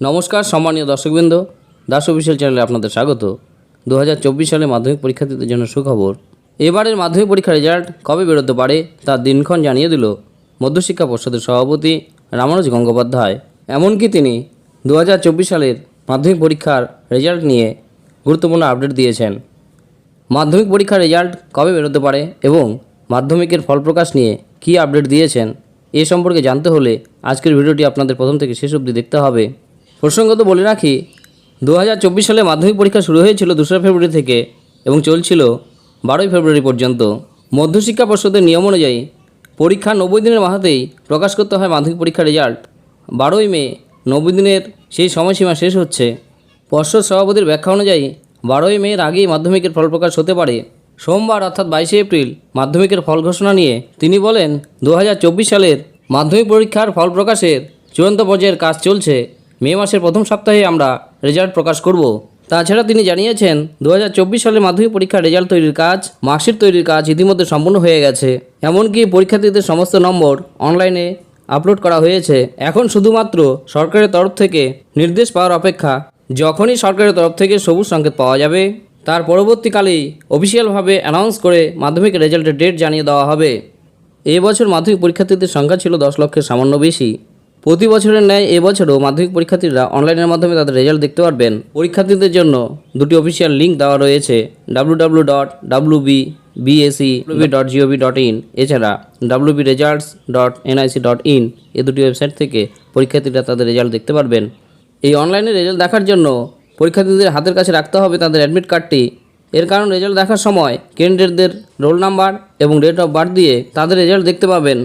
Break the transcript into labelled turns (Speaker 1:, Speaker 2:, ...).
Speaker 1: নমস্কার, সম্মানীয় দর্শকবৃন্দ। দাস অফিসিয়াল চ্যানেলে আপনাদের স্বাগত। দু হাজার চব্বিশ সালে মাধ্যমিক পরীক্ষার্থীদের জন্য সুখবর। এবারের মাধ্যমিক পরীক্ষার রেজাল্ট কবে বেরোতে পারে তার দিনক্ষণ জানিয়ে দিল মধ্যশিক্ষা পর্ষদের সভাপতি রামানুজ গঙ্গোপাধ্যায়। এমনকি তিনি দু হাজার চব্বিশ সালের মাধ্যমিক পরীক্ষার রেজাল্ট নিয়ে গুরুত্বপূর্ণ আপডেট দিয়েছেন। মাধ্যমিক পরীক্ষার রেজাল্ট কবে বেরোতে পারে এবং মাধ্যমিকের ফল প্রকাশ নিয়ে কী আপডেট দিয়েছেন এ সম্পর্কে জানতে হলে আজকের ভিডিওটি আপনাদের প্রথম থেকে শেষ অবধি দেখতে হবে। প্রসঙ্গত বলে রাখি দু হাজার চব্বিশ সালে মাধ্যমিক পরীক্ষা শুরু হয়েছিল দোসরা ফেব্রুয়ারি থেকে এবং চলছিল বারোই ফেব্রুয়ারি পর্যন্ত। মধ্যশিক্ষা পর্ষদের নিয়ম অনুযায়ী পরীক্ষা নব্বই দিনের মাথাতেই প্রকাশ করতে হয় মাধ্যমিক পরীক্ষার রেজাল্ট বারোই মে, নব্বই দিনের সেই সময়সীমা শেষ হচ্ছে। পর্ষদ সভাপতির ব্যাখ্যা অনুযায়ী বারোই মের আগেই মাধ্যমিকের ফল প্রকাশ হতে পারে। সোমবার অর্থাৎ বাইশে এপ্রিল মাধ্যমিকের ফল ঘোষণা নিয়ে তিনি বলেন দু হাজার চব্বিশ সালের মাধ্যমিক পরীক্ষার ফল প্রকাশের চূড়ান্ত পর্যায়ের কাজ চলছে। মে মাসের প্রথম সপ্তাহে আমরা রেজাল্ট প্রকাশ করব। তাছাড়া তিনি জানিয়েছেন দু সালের মাধ্যমিক পরীক্ষার রেজাল্ট তৈরির কাজ মার্কশিট তৈরির কাজ ইতিমধ্যে সম্পূর্ণ হয়ে গেছে। এমনকি পরীক্ষার্থীদের সমস্ত নম্বর অনলাইনে আপলোড করা হয়েছে। এখন শুধুমাত্র সরকারের তরফ থেকে নির্দেশ পাওয়ার অপেক্ষা যখনই সরকারের তরফ থেকে সবুজ সংকেত পাওয়া যাবে, তার পরবর্তীকালেই অফিসিয়ালভাবে অ্যানাউন্স করে মাধ্যমিক রেজাল্টের ডেট জানিয়ে দেওয়া হবে। এবছর মাধ্যমিক পরীক্ষার্থীদের সংখ্যা ছিল দশ লক্ষের সামান্য বেশি। প্রতি বছরের ন্যায় এবছরও মাধ্যমিক পরীক্ষার্থীরা অনলাইনের মাধ্যমে তাদের রেজাল্ট দেখতে পারবেন। পরীক্ষার্থীদের জন্য দুটি অফিসিয়াল লিঙ্ক দেওয়া রয়েছে W W dot B dot dot in এছাড়া W B results dot NIC dot in এ দুটি ওয়েবসাইট থেকে পরীক্ষার্থীরা তাদের রেজাল্ট দেখতে পারবেন। এই অনলাইনে রেজাল্ট দেখার জন্য পরীক্ষার্থীদের হাতের কাছে রাখতে হবে তাদের অ্যাডমিট কার্ডটি। এর কারণ রেজাল্ট দেখার সময় ক্যান্ডিডেটদের রোল নাম্বার এবং ডেট অফ বার্থ দিয়ে তাদের রেজাল্ট দেখতে পাবেন।